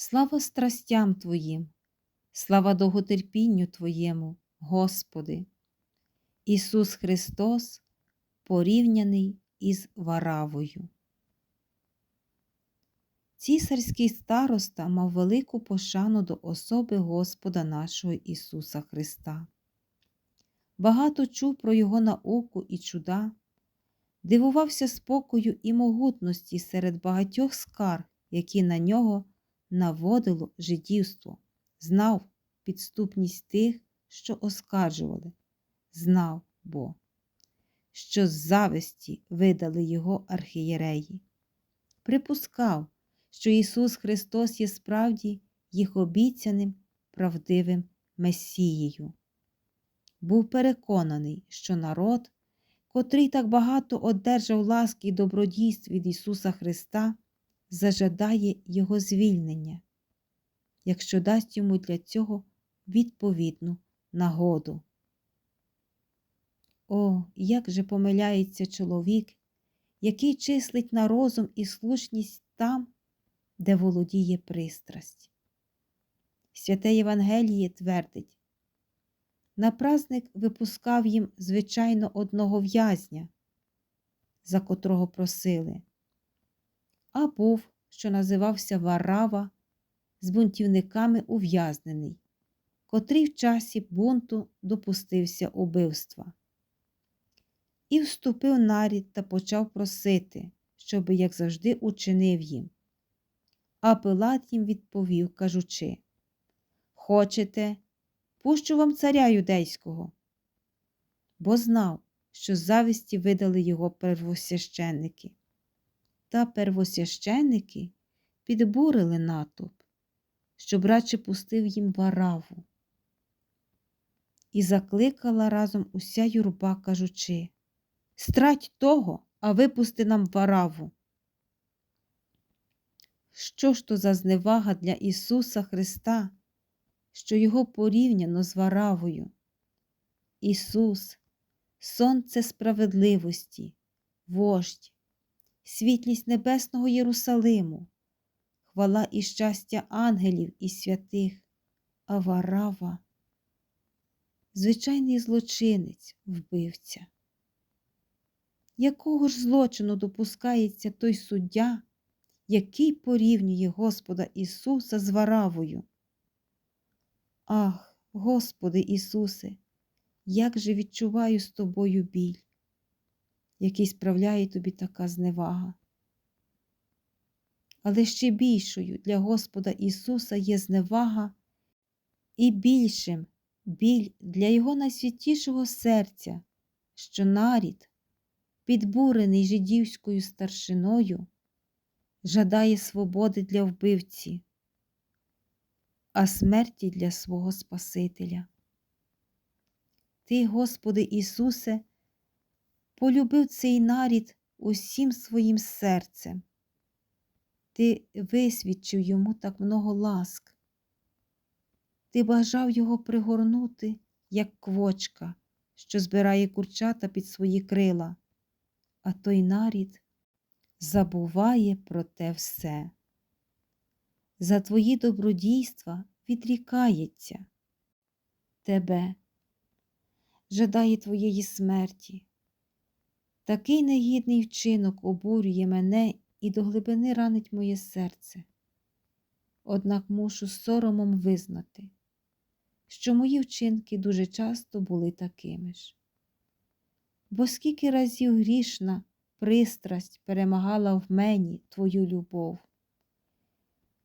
Слава страстям Твоїм, слава довготерпінню Твоєму, Господи. Ісус Христос порівняний із Варавою. Цісарський староста мав велику пошану до особи Господа нашого Ісуса Христа. Багато чув про Його науку і чуда, дивувався спокою і могутності серед багатьох скарг, які на нього наводило жидівство, знав підступність тих, що оскаржували, знав бо, що з зависті видали його архієреї, припускав, що Ісус Христос є справді їх обіцяним правдивим Месією. Був переконаний, що народ, котрий так багато одержав ласки й добродійств від Ісуса Христа, зажадає Його звільнення, якщо дасть йому для цього відповідну нагоду. О, як же помиляється чоловік, який числить на розум і слушність там, де володіє пристрасть. Святе Євангеліє твердить, на праздник випускав їм, звичайно, одного в'язня, за котрого просили, а був, що називався Варава, з бунтівниками ув'язнений, котрий в часі бунту допустився убивства. І вступив нарід та почав просити, щоби, як завжди, учинив їм. А Пилат їм відповів, кажучи Хочете, пущу вам царя юдейського, бо знав, що з зависті видали його первосвященники. Та первосвященники підбурили натовп, щоб радше пустив їм вараву. І закликала разом уся юрба, кажучи Страть того, а випусти нам вараву. Що ж то за зневага для Ісуса Христа, що Його порівняно з варавою? Ісус, Сонце справедливості, вождь, світлість небесного Єрусалиму, хвала і щастя ангелів і святих, а варава, звичайний злочинець, вбивця. Якого ж злочину допускається той суддя? який порівнює Господа Ісуса з варавою. Ах, Господи Ісусе, як же відчуваю з тобою біль, який справляє тобі така зневага. Але ще більшою для Господа Ісуса є зневага і більшим біль для Його найсвятішого серця, що нарід, підбурений жидівською старшиною, жадає свободи для вбивці, а смерті для свого Спасителя. Ти, Господи Ісусе, полюбив цей нарід усім своїм серцем. Ти висвідчив йому так много ласк. Ти бажав його пригорнути, як квочка, що збирає курчата під свої крила, а той нарід забуває про те все. За твої добродійства відрікається тебе, жадає твоєї смерті. Такий негідний вчинок обурює мене і до глибини ранить моє серце. Однак мушу соромом визнати, що мої вчинки дуже часто були такими ж. Бо скільки разів грішна пристрасть перемагала в мені твою любов.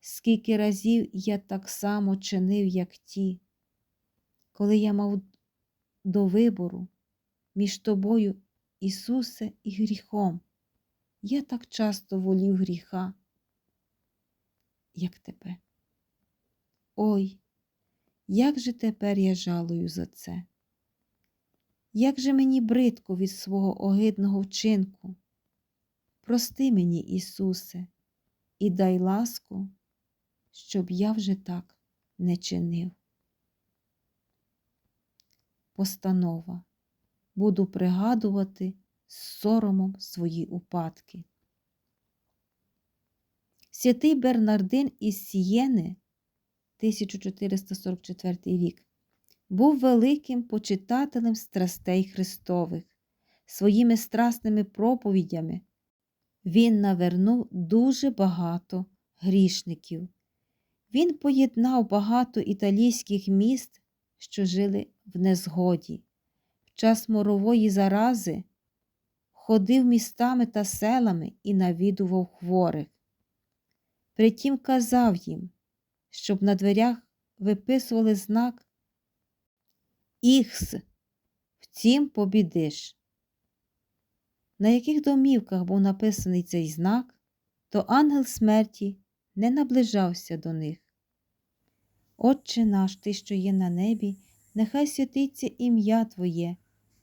Скільки разів я так само чинив, як ті, коли я мав до вибору між тобою, Ісусе, і гріхом, я так часто волів гріха, як тебе. Ой, як же тепер я жалую за це? Як же мені бридко від свого огидного вчинку? Прости мені, Ісусе, і дай ласку, щоб я вже так не чинив. Постанова. Буду пригадувати з соромом свої упадки. Святий Бернардин із Сієни, 1444 рік, був великим почитателем страстей Христових. Своїми страсними проповідями він навернув дуже багато грішників. Він поєднав багато італійських міст, що жили в незгоді. Час морової зарази ходив містами та селами і навідував хворих. Притім казав їм, щоб на дверях виписували знак Іхс, втім побідиш. На яких домівках був написаний цей знак, то ангел смерті не наближався до них. Отче наш, Ти, що є на небі, нехай святиться ім'я Твоє,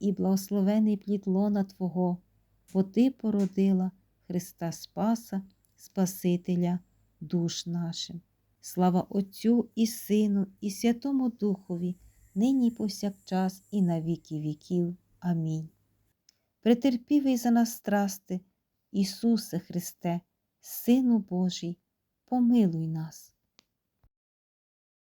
і благословений плід лона Твого, бо Ти породила Христа Спаса, Спасителя душ нашим. Слава Отцю і Сину, і Святому Духові, нині і повсякчас, і на віки віків. Амінь. Претерпівий за нас страсти, Ісусе Христе, Сину Божий, помилуй нас.